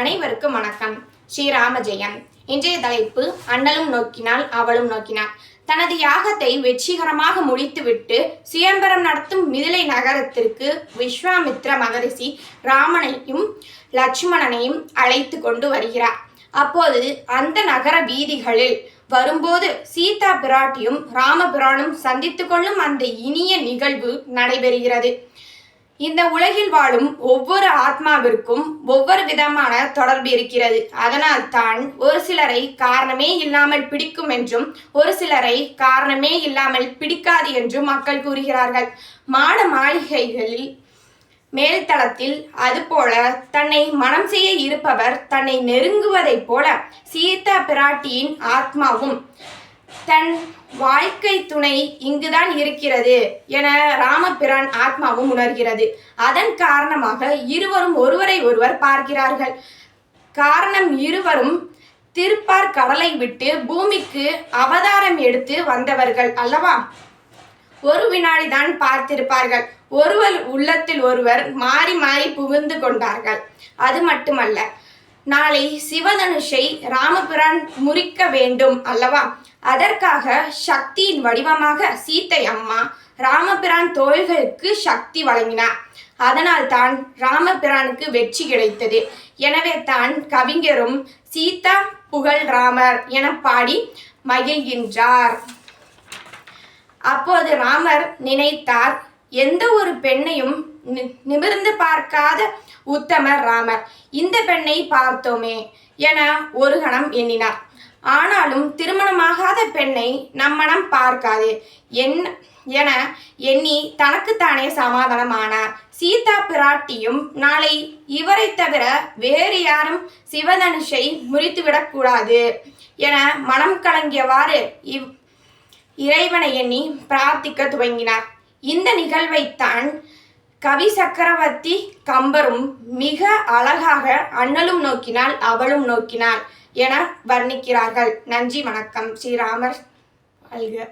அனைவருக்கும் வணக்கம். ஸ்ரீராம ஜெயம் இன்றைய தலைப்பு அண்ணலும் நோக்கினால் அவளும் நோக்கினாள் தனது யாகத்தை வெற்றிகரமாக முடித்துவிட்டு சுயம்பரம் நடத்தும் மிதிலை நகரத்திற்கு விஸ்வாமித்ர மகரிஷி ராமனையும் லட்சுமணனையும் அழைத்து கொண்டு வருகிறார். அப்போது அந்த நகர வீதிகளில் வரும்போது சீதா பிராட்டியும் ராமபிரானும் சந்தித்து கொள்ளும் அந்த இனிய நிகழ்வு நடைபெறுகிறது. இந்த உலகில் வாழும் ஒவ்வொரு ஆத்மாவிற்கும் ஒவ்வொரு விதமான தொடர்பு இருக்கிறது. அதனால் தான் ஒரு சிலரை காரணமே இல்லாமல் பிடிக்கும் என்றும் ஒரு சிலரை காரணமே இல்லாமல் பிடிக்காது என்றும் மக்கள் கூறுகிறார்கள். மாட மாளிகைகளில் மேல்தளத்தில் அதுபோல தன்னை மனம் செய்ய இருப்பவர் தன்னை நெருங்குவதைப் போல சீதா பிராட்டியின் ஆத்மாவும் தன் வாழ்க்கை துணை இங்குதான் இருக்கிறது என ராமபிரான் ஆத்மாவும் உணர்கிறது. அதன் காரணமாக இருவரும் ஒருவரை ஒருவர் பார்க்கிறார்கள். காரணம் இருவரும் திருப்பார் கடலை விட்டு பூமிக்கு அவதாரம் எடுத்து வந்தவர்கள் அல்லவா? ஒரு வினாடி தான் பார்த்திருப்பார்கள். ஒருவர் உள்ளத்தில் ஒருவர் மாறி மாறி புகுந்து கொண்டார்கள். அது மட்டுமல்ல நாளை சிவதனுஷை ராமபிரான் முறிக்க வேண்டும் அல்லவா? அதற்காக சக்தியின் வடிவமாக சீத்தை அம்மா ராமபிரான் தோள்களுக்கு சக்தி வழங்கினார் அதனால் தான் ராமபிரானுக்கு வெற்றி கிடைத்தது. எனவே தான் கவிஞரும் சீதா புகழ் ராமர் என பாடி மகிழ்கின்றார். அப்போது ராமர் நினைத்தார் எந்த ஒரு பெண்ணையும் நிமிர்ந்து பார்க்காத உத்தமர் ராமர். இந்த பெண்ணை பார்த்தோமே என ஒரு கணம் எண்ணினார். ஆனாலும் திருமணமாகாத பெண்ணை நம்மனம் பார்க்காது என் என எண்ணி தனக்குத்தானே சமாதானமானார். சீதா பிராட்டியும் நாளை இவரை தவிர வேறு யாரும் சிவதனுஷை முறித்துவிடக்கூடாது என மனம் கலங்கியவாறு இவ் இறைவனை எண்ணி பிரார்த்திக்க துவங்கினார். இந்த நிகழ்வைத்தான் கவி சக்கரவர்த்தி கம்பரும் மிக அழகாக அண்ணலும் நோக்கினாள் அவளும் நோக்கினாள் என வர்ணிக்கிறார்கள். நன்றி வணக்கம். ஸ்ரீராமர். வாழ்க.